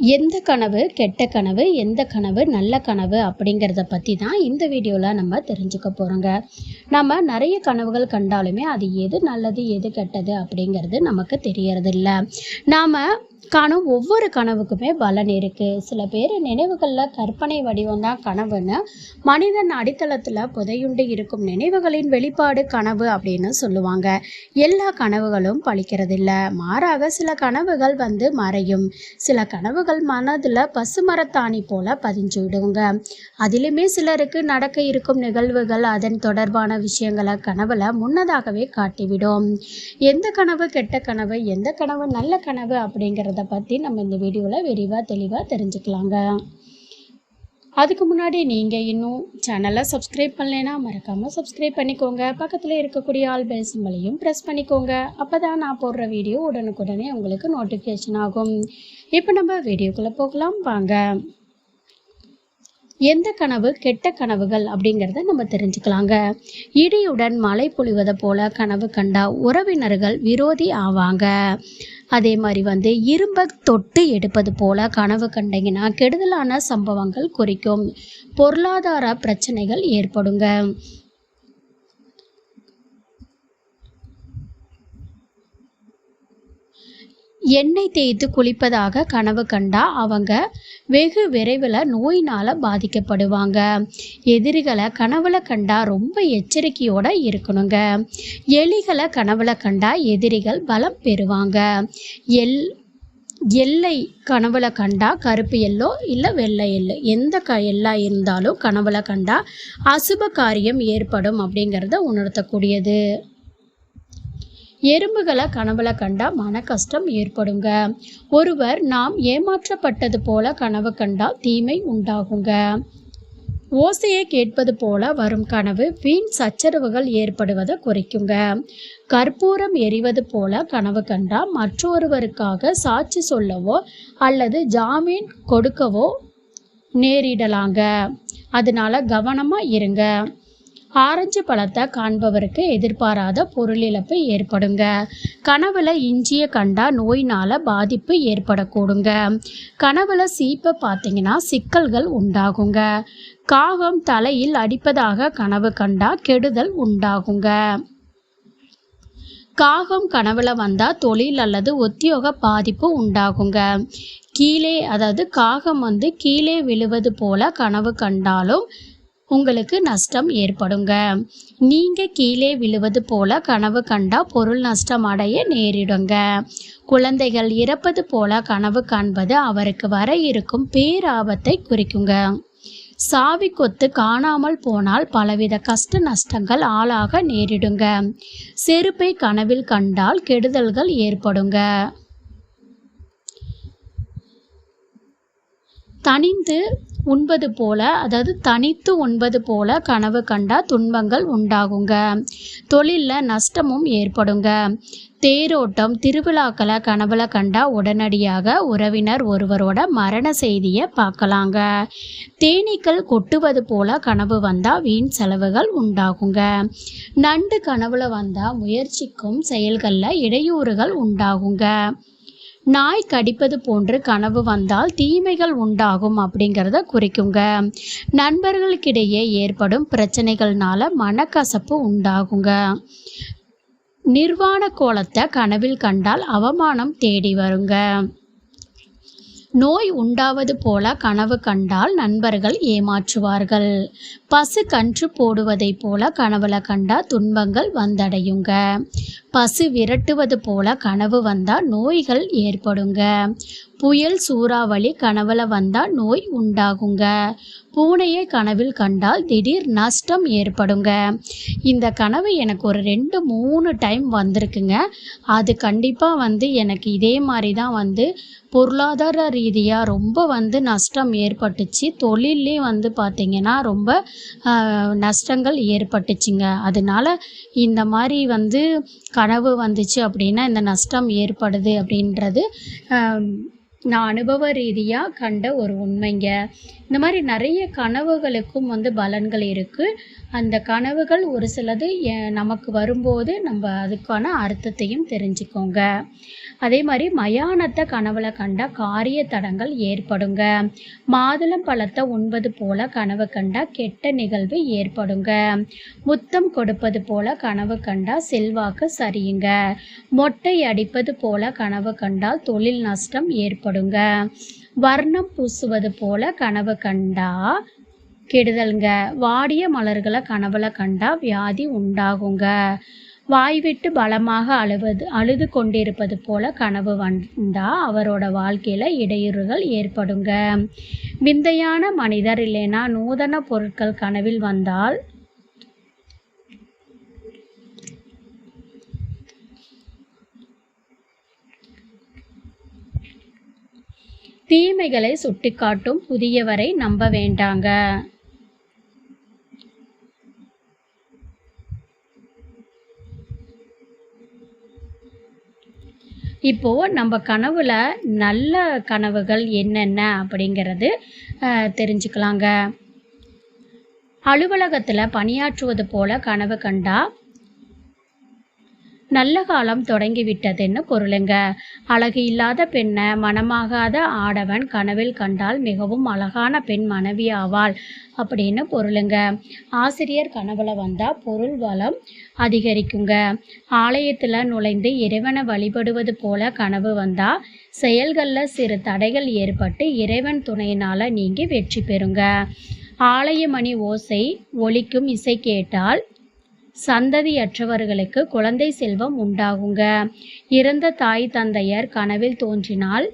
எந்த கனவு கெட்ட கனவு எந்த கனவு நல்ல கனவு அப்படிங்கிறத பற்றி தான் இந்த வீடியோவில் நம்ம தெரிஞ்சுக்க போகிறோங்க நம்ம நிறைய கனவுகள் கண்டாலுமே அது எது நல்லது எது கெட்டது அப்படிங்கிறது நமக்கு தெரியறதில்ல. நாம் காணும் ஒவ்வொரு கனவுக்குமே பலன் இருக்குது சில பேர் நினைவுகளில் கற்பனை வடிவம் தான் கனவுன்னு மனிதன் அடித்தளத்தில் புதையுண்டு இருக்கும் நினைவுகளின் வெளிப்பாடு கனவு அப்படின்னு சொல்லுவாங்க. எல்லா கனவுகளும் பழிக்கிறதில்ல. மாறாக சில கனவுகள் வந்து மறையும். சில கனவுகள் மனதில் பசுமரத்தாணி போல பதிஞ்சு விடுங்க. அதிலுமே சிலருக்கு நடக்க இருக்கும் நிகழ்வுகள் அதன் தொடர்பான விஷயங்களை கனவுல முன்னதாகவே காட்டிவிடும். எந்த கனவு கெட்ட கனவு எந்த கனவு நல்ல கனவு அப்படிங்கிற அப்படிங்கிறத பற்றி நம்ம இந்த வீடியோவில் விரிவாக தெளிவாக தெரிஞ்சுக்கலாங்க. அதுக்கு முன்னாடி நீங்கள் இன்னும் சேனலை சப்ஸ்கிரைப் பண்ணலைன்னா மறக்காமல் சப்ஸ்கிரைப் பண்ணிக்கோங்க. பக்கத்தில் இருக்கக்கூடிய ஆல் பெல் சிம்பளையும் ப்ரெஸ் பண்ணிக்கோங்க. அப்போ தான் நான் போடுற வீடியோ உடனுக்குடனே உங்களுக்கு நோட்டிஃபிகேஷன் ஆகும். இப்போ நம்ம வீடியோக்குள்ளே போகலாம். வாங்க. எந்த கனவு கெட்ட கனவுகள் அப்படிங்கிறத நம்ம தெரிஞ்சுக்கலாங்க. இடியுடன் மழை பொழிவதை போல கனவு கண்டா உறவினர்கள் விரோதி ஆவாங்க. அதே மாதிரி வந்து இரும்பை தொட்டு எடுப்பது போல கனவு கண்டீங்கன்னா கெடுதலான சம்பவங்கள் குறிக்கும். பொருளாதார பிரச்சனைகள் ஏற்படுங்க. எண்ணெய் தேய்த்து குளிப்பதாக கனவு கண்டா அவங்க வெகு விரைவில் நோயினால் பாதிக்கப்படுவாங்க. எதிரிகளை கனவுல கண்டா ரொம்ப எச்சரிக்கையோட இருக்கணுங்க. எலிகளை கனவுல கண்டா எதிரிகள் பலம் பெறுவாங்க. எல் எல்லை கனவுல கண்டா கருப்பு எல்லோ இல்லை வெள்ளை எல்லோ. எந்த க எல்லா இருந்தாலும் கனவுல கண்டா அசுப காரியம் ஏற்படும் அப்படிங்கிறத உணர்த்தக்கூடியது. எறும்புகளை கனவுல கண்டா மன கஷ்டம் ஏற்படுங்க. ஒருவர் நாம் ஏமாற்றப்பட்டது போல கனவு கண்டால் தீமை உண்டாகுங்க. ஓசையை கேட்பது போல வரும் கனவு வீண் சச்சரவுகள் ஏற்படுவதை குறைக்குங்க. கற்பூரம் எரிவது போல கனவு கண்டா மற்றொருவருக்காக சாட்சி சொல்லவோ அல்லது ஜாமீன் கொடுக்கவோ நேரிடலாங்க. அதனால கவனமாக இருங்க. ஆரஞ்சு பழத்தை காண்பவருக்கு எதிர்பாராத பொருள் இழப்பு ஏற்படுங்க. கனவுல இஞ்சிய கண்டா நோயினால பாதிப்பு ஏற்படக்கூடுங்க. கனவுல சீப்பை பார்த்தீங்கன்னா சிக்கல்கள் உண்டாகுங்க. காகம் தலையில் அடிப்பதாக கனவு கண்டா கெடுதல் உண்டாகுங்க. காகம் கனவுல வந்தால் தொழில் அல்லது உத்தியோக பாதிப்பு உண்டாகுங்க. கீழே அதாவது காகம் வந்து கீழே விழுவது போல கனவு கண்டாலும் உங்களுக்கு நஷ்டம் ஏற்படுங்க. நீங்கள் கீழே விழுவது போல கனவு கண்டா பொருள் நஷ்டம் அடைய நேரிடுங்க. குழந்தைகள் இறப்பது போல கனவு காண்பது அவருக்கு வர இருக்கும் பேராபத்தை குறிக்குங்க. சாவி கொத்து காணாமல் போனால் பலவித கஷ்ட நஷ்டங்கள் ஆளாக நேரிடுங்க. செருப்பை கனவில் கண்டால் கெடுதல்கள் ஏற்படுங்க. தனிந்து உண்பது போல அதாவது தனித்து உண்பது போல கனவு கண்டா துன்பங்கள் உண்டாகுங்க. தொழிலில் நஷ்டமும் ஏற்படுங்க. தேரோட்டம் திருவிழாக்களை கனவுல கண்டா உடனடியாக உறவினர் ஒருவரோட மரண செய்தியை பார்க்கலாங்க தேனீக்கள் கொட்டுவது போல கனவு வந்தால் வீண் செலவுகள் உண்டாகுங்க. நண்டு கனவுல வந்தால் முயற்சிக்கும் செயல்களில் இடையூறுகள் உண்டாகுங்க. நாய் கடிப்பது போன்று கனவு வந்தால் தீமைகள் உண்டாகும் அப்படிங்கிறத குறிக்குங்க. நண்பர்களுக்கிடையே ஏற்படும் பிரச்சனைகள்னால மனக்கசப்பு உண்டாகுங்க. நிர்வாண கோலத்தை கனவில் கண்டால் அவமானம் தேடி வருங்க. நோய் உண்டாவது போல கனவு கண்டால் நண்பர்கள் ஏமாற்றுவார்கள். பசு கன்று போடுவதைப் போல கனவுல கண்டா துன்பங்கள் வந்தடையுங்க. பசு விரட்டுவது போல கனவு வந்தால் நோய்கள் ஏற்படுங்க. புயல் சூறாவளி கனவுல வந்தால் நோய் உண்டாகுங்க. பூனையை கனவில் கண்டால் திடீர் நஷ்டம் ஏற்படுங்க. இந்த கனவு எனக்கு ஒரு ரெண்டு மூணு டைம் வந்திருக்குங்க. அது கண்டிப்பாக வந்து எனக்கு இதே மாதிரி தான் வந்து பொருளாதார ரீதியாக ரொம்ப வந்து நஷ்டம் ஏற்பட்டுச்சு. தொழிலே வந்து பார்த்திங்கன்னா ரொம்ப நஷ்டங்கள் ஏற்பட்டுச்சுங்க. அதனால இந்த மாதிரி வந்து கனவு வந்துச்சு அப்படின்னா இந்த நஷ்டம் ஏற்படுது அப்படின்றது நான் அனுபவ ரீதியாக கண்ட ஒரு உண்மைங்க. இந்த மாதிரி நிறைய கனவுகளுக்கும் வந்து பலன்கள் இருக்குது அந்த கனவுகள் ஒரு சிலது நமக்கு வரும்போது நம்ம அதுக்கான அர்த்தத்தையும் தெரிஞ்சுக்கோங்க. அதே மாதிரி மயானத்தை கனவுல கண்டா காரிய தடங்கள் ஏற்படுங்க. மாதுளம் பழத்தை உண்பது போல கனவு கண்டா கெட்ட நிகழ்வு ஏற்படுங்க. முத்தம் கொடுப்பது போல கனவு கண்டா செல்வாக்கு சரியுங்க. மொட்டை அடிப்பது போல கனவு கண்டால் தொழில் நஷ்டம் ஏற்படும் கொடுங்க. வர்ணம் பூசுவது போல கனவு கண்டா கெடுதல்ங்க. வாடிய மலர்களை கனவுல கண்டா வியாதி உண்டாகுங்க. வாய் விட்டு பலமாக அழுவது அழுது கொண்டிருப்பது போல கனவு வந்தா அவரோட வாழ்க்கையில இடையூறுகள் ஏற்படுங்க. விந்தையான மனிதர் இல்லைன்னா நூதன பொருட்கள் கனவில் வந்தால் தீமைகளை சுட்டிக்காட்டும் புதியவரை நம்ப வேண்டாங்க. இப்போ நம்ம கனவுல நல்ல கனவுகள் என்னென்ன அப்படிங்கிறது தெரிஞ்சுக்கலாங்க. அலுவலகத்தில் பணியாற்றுவது போல கனவு கண்டா நல்ல காலம் தொடங்கிவிட்டதுன்னு பொருளுங்க. அழகு இல்லாத பெண்ணை மனமாகாத ஆடவன் கனவில் கண்டால் மிகவும் அழகான பெண் மனைவி ஆவாள் அப்படின்னு பொருளுங்க. ஆசிரியர் கனவுல வந்தா பொருள் வளம் அதிகரிக்குங்க. ஆலயத்துல நுழைந்து இறைவனை வழிபடுவது போல கனவு வந்தா செயல்களில் சிறு தடைகள் ஏற்பட்டு இறைவன் துணையினால நீங்கி வெற்றி பெறுங்க. ஆலய மணி ஓசை ஒலிக்கும் இசை கேட்டால் சந்ததியற்றவர்களுக்கு குழந்தை செல்வம் உண்டாகுங்க. இறந்த தாய் தந்தையர் கனவில் தோன்றினால்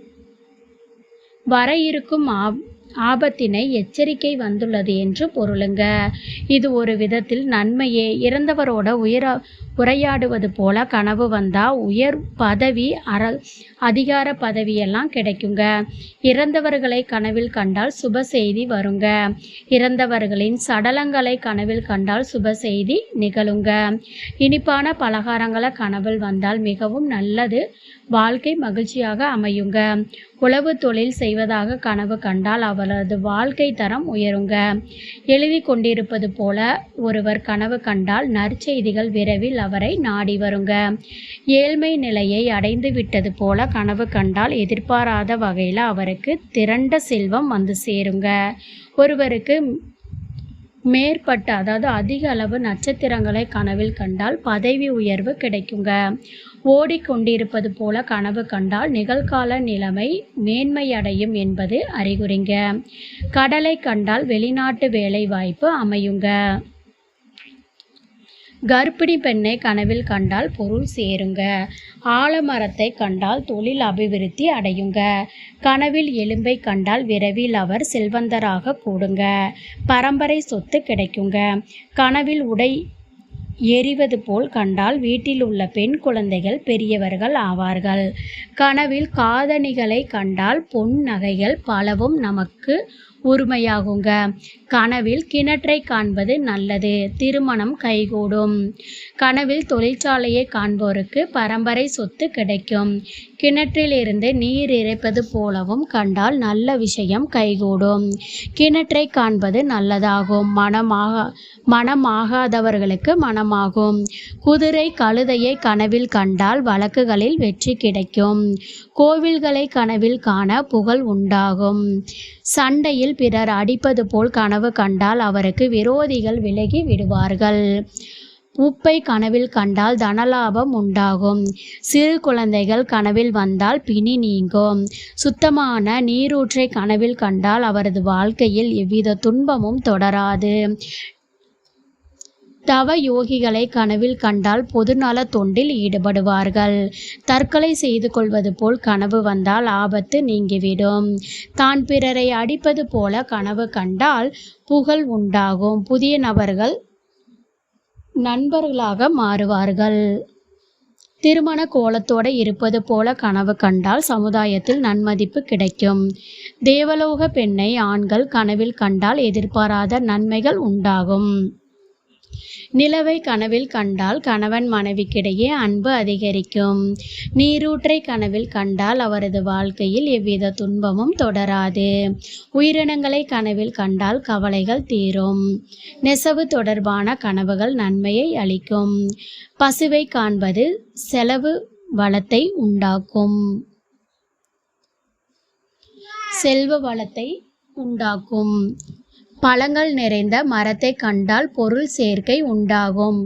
வர இருக்கும் ஆப் ஆபத்தினை எச்சரிக்கை வந்துள்ளது என்று பொருளுங்க. இது ஒரு விதத்தில் நன்மையே. இறந்தவரோட உயர உரையாடுவது போல கனவு வந்தா உயர் பதவி அர அதிகார பதவியெல்லாம் கிடைக்குங்க. இறந்தவர்களை கனவில் கண்டால் சுப செய்தி வருங்க. இறந்தவர்களின் சடலங்களை கனவில் கண்டால் சுப செய்தி நிகழுங்க. இனிப்பான பலகாரங்களை கனவில் வந்தால் மிகவும் நல்லது. வாழ்க்கை மகிழ்ச்சியாக அமையுங்க. உழவு தொழில் செய்வதாக கனவு கண்டால் அவரது வாழ்க்கை தரம் உயருங்க. எழுதி கொண்டிருப்பது போல ஒருவர் கனவு கண்டால் நற்செய்திகள் விரைவில் அவரை நாடி வருங்க. ஏழ்மை நிலையை அடைந்து விட்டது போல கனவு கண்டால் எதிர்பாராத வகையில் அவருக்கு திரண்ட செல்வம் வந்து சேருங்க. ஒருவருக்கு மேற்பட்ட அதாவது அதிக அளவு நட்சத்திரங்களை கனவில் கண்டால் பதவி உயர்வு கிடைக்குங்க. ஓடிக்கொண்டிருப்பது போல கனவு கண்டால் நிகழ்கால நிலைமை மேன்மையடையும் என்பது அறிகுறிங்க. கடலை கண்டால் வெளிநாட்டு வேலை வாய்ப்பு அமையுங்க. கர்ப்பிணி பெண்ணை கனவில் கண்டால் பொருள் சேருங்க. ஆலமரத்தை கண்டால் தொழில் அபிவிருத்தி அடையுங்க. கனவில் எலும்பை கண்டால் விரைவில் அவர் செல்வந்தராக கூடுங்க. பரம்பரை சொத்து கிடைக்குங்க. கனவில் உடை எரிவது போல் கண்டால் வீட்டில் உள்ள பெண் குழந்தைகள் பெரியவர்கள் ஆவார்கள். கனவில் காதணிகளை கண்டால் பொன் நகைகள் பலவும் நமக்கு உரிமையாகுங்க கனவில் கிணற்றை காண்பது நல்லது. திருமணம் கைகூடும். கனவில் தொழிற்சாலையை காண்போருக்கு பரம்பரை சொத்து கிடைக்கும். கிணற்றிலிருந்து நீர் இறைப்பது போலவும் கண்டால் நல்ல விஷயம் கைகூடும். கிணற்றை காண்பது நல்லதாகும். மனமாக மனமாகாதவர்களுக்கு மனமாகும். குதிரை கழுதையை கனவில் கண்டால் வழக்குகளில் வெற்றி கிடைக்கும். கோவில்களை கனவில் காண புகழ் உண்டாகும். சண்டையில் பிறர் அடிப்பது போல் கனவு கண்டால் அவருக்கு விரோதிகள் விலகி விடுவார்கள். உப்பை கனவில் கண்டால் தனலாபம் உண்டாகும். சிறு குழந்தைகள் கனவில் வந்தால் பிணி நீங்கும். சுத்தமான நீரூற்றை கனவில் கண்டால் அவரது வாழ்க்கையில் எவ்வித துன்பமும் தொடராது. தவ யோகிகளை கனவில் கண்டால் பொதுநல தொண்டில் ஈடுபடுவார்கள். தற்கொலை செய்து கொள்வது போல் கனவு வந்தால் ஆபத்து நீங்கிவிடும். தான் பிறரை அடிப்பது போல கனவு கண்டால் புகழ் உண்டாகும். புதிய நபர்கள் நண்பர்களாக மாறுவார்கள். திருமண கோலத்தோடு இருப்பது போல கனவு கண்டால் சமுதாயத்தில் நன்மதிப்பு கிடைக்கும். தேவலோக பெண்ணை ஆண்கள் கனவில் கண்டால் எதிர்பாராத நன்மைகள் உண்டாகும். நிலவை கனவில் கண்டால் கணவன் மனைவிக்கிடையே அன்பு அதிகரிக்கும். நீரூற்றை கனவில் கண்டால் அவரது வாழ்க்கையில் எவ்வித துன்பமும் தொடராது. உயிரினங்களை கனவில் கண்டால் கவலைகள் தீரும். நெசவு தொடர்பான கனவுகள் நன்மையை அளிக்கும். பசுவை காண்பது செலவு வளத்தை உண்டாக்கும். செல்வ வளத்தை உண்டாக்கும். பழங்கள் நிறைந்த மரத்தை கண்டால் பொருள் சேர்க்கை உண்டாகும்.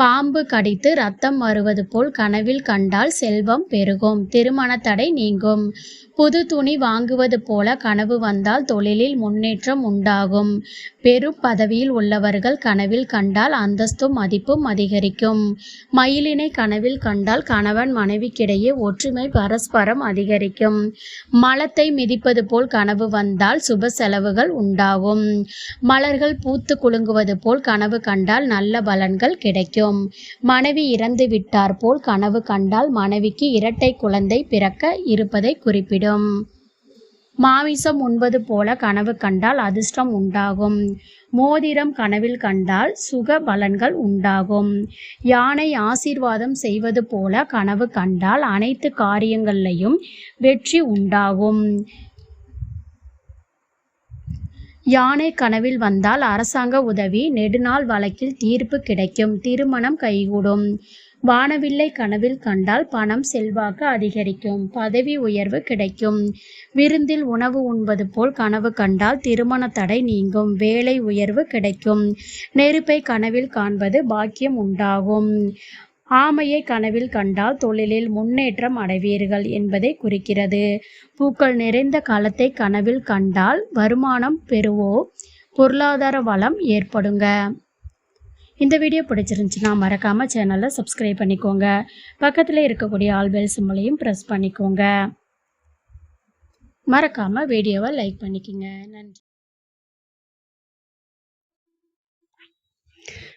பாம்பு கடித்து ரத்தம் வருவது போல் கனவில் கண்டால் செல்வம் பெருகும். திருமண தடை நீங்கும். புது துணி வாங்குவது போல கனவு வந்தால் தொழிலில் முன்னேற்றம் உண்டாகும். பெரும் பதவியில் உள்ளவர்கள் கனவில் கண்டால் அந்தஸ்தும் மதிப்பும் அதிகரிக்கும். மயிலினை கனவில் கண்டால் கணவன் மனைவிக்கிடையே ஒற்றுமை பரஸ்பரம் அதிகரிக்கும். மலத்தை மிதிப்பது போல் கனவு வந்தால் சுப செலவுகள் உண்டாகும். மலர்கள் பூத்து குலுங்குவது போல் கனவு கண்டால் நல்ல பலன்கள் கிடைக்கும். மனைவி இறந்து விட்டார் போல் கனவு கண்டால் மனைவிக்கு இரட்டை குழந்தை பிறக்க இருப்பதை குறிப்பிடும். மாமிசம் உண்பது போல கனவு கண்டால் அதிர்ஷ்டம் உண்டாகும். மோதிரம் கனவில் கண்டால் சுக பலன்கள் உண்டாகும். யானை ஆசீர்வாதம் செய்வது போல கனவு கண்டால் அனைத்து காரியங்கள்லையும் வெற்றி உண்டாகும். யானை கனவில் வந்தால் அரசாங்க உதவி நெடுநாள் வழக்கில் தீர்ப்பு கிடைக்கும் திருமணம் கைகூடும். வானவில்லை கனவில் கண்டால் பணம் செல்வாக்கு அதிகரிக்கும் பதவி உயர்வு கிடைக்கும். விருந்தில் உணவு உண்பது போல் கனவு கண்டால் திருமண தடை நீங்கும் வேலை உயர்வு கிடைக்கும். நெருப்பை கனவில் காண்பது பாக்கியம் உண்டாகும். ஆமையை கனவில் கண்டால் தொழிலில் முன்னேற்றம் அடைவீர்கள் என்பதை குறிக்கிறது. பூக்கள் நிறைந்த காலத்தை கனவில் கண்டால் வருமானம் பெறுவோ? பொருளாதார வளம் ஏற்படுங்க. இந்த வீடியோ பிடிச்சிருந்துச்சுன்னா மறக்காமல் சேனலை சப்ஸ்கிரைப் பண்ணிக்கோங்க. பக்கத்தில் இருக்கக்கூடிய ஆல்பெல் சிம்மலையும் ப்ரெஸ் பண்ணிக்கோங்க. மறக்காமல் வீடியோவை லைக் பண்ணிக்கோங்க. நன்றி.